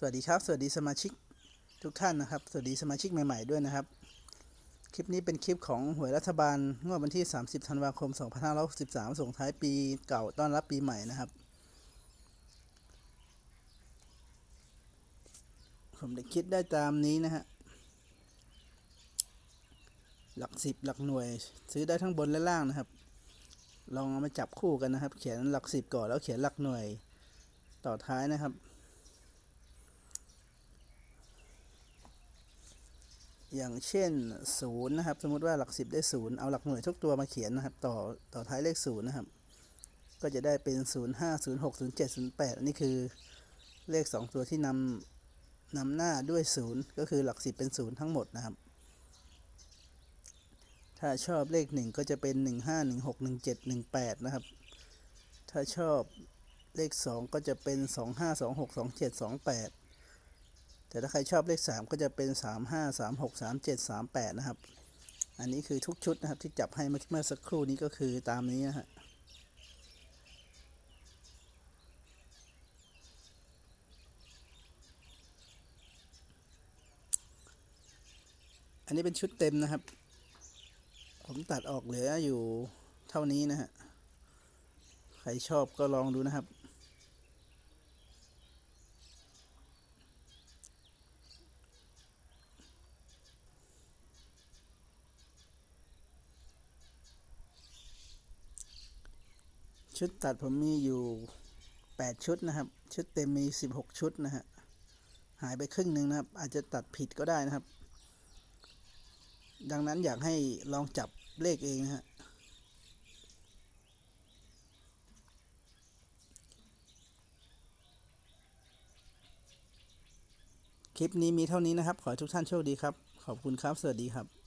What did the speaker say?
สวัสดีครับ สวัสดีสมาชิกทุกท่านนะครับ สวัสดีสมาชิกใหม่ ๆด้วยนะครับ คลิปนี้เป็นคลิปของหวยรัฐบาลงวดวันที่ 30 ธันวาคม 2563 ส่งท้ายปีเก่าต้อนรับปีใหม่นะครับ ผมได้คิดได้ตามนี้นะฮะ หลักสิบหลักหน่วย ซื้อได้ทั้งบนและล่างนะครับ ลองเอามาจับคู่กันนะครับ เขียนหลักสิบก่อนแล้วเขียนหลักหน่วยต่อท้ายนะครับ อย่างเช่น0นะครับ สมมติว่าหลัก 10 ได้ 0 เอาหลักหน่วยทุกตัวมาเขียนนะครับ ต่อต่อท้ายเลข0นะครับ ก็จะได้เป็น 0 5 0 6 0 7 0 8 อันนี้คือเลข 2 ตัวที่นำนำหน้าด้วย 0 ก็คือหลัก 10 เป็น 0 ทั้งหมดนะครับ ถ้าชอบเลข 1 ก็จะเป็น 1 5 1 6 1 7 1 8 นะครับ ถ้าชอบเลข 2 ก็จะเป็น 2 5 2 6 2 7 2 8 แต่ถ้าใครชอบเลข 3 ก็จะเป็น 3 5 3 6 3 7 3 8 นะครับ อันนี้คือทุกชุดนะครับที่จับให้เมื่อสักครู่นี้ก็คือตามนี้นะฮะอันนี้เป็นชุดเต็มนะครับ ผมตัดออกเหลืออยู่เท่านี้นะฮะ ใครชอบก็ลองดูนะครับ ชุดตัดผมมีอยู่ 8 ชุดนะครับ ชุดเต็มมี 16 ชุดนะฮะ หายไปครึ่งหนึ่งนะครับ อาจจะตัดผิดก็ได้นะครับ ดังนั้นอยากให้ลองจับเลขเองนะฮะคลิปนี้มีเท่านี้นะครับ ขอให้ทุกท่านโชคดีครับ ขอบคุณครับ สวัสดีครับ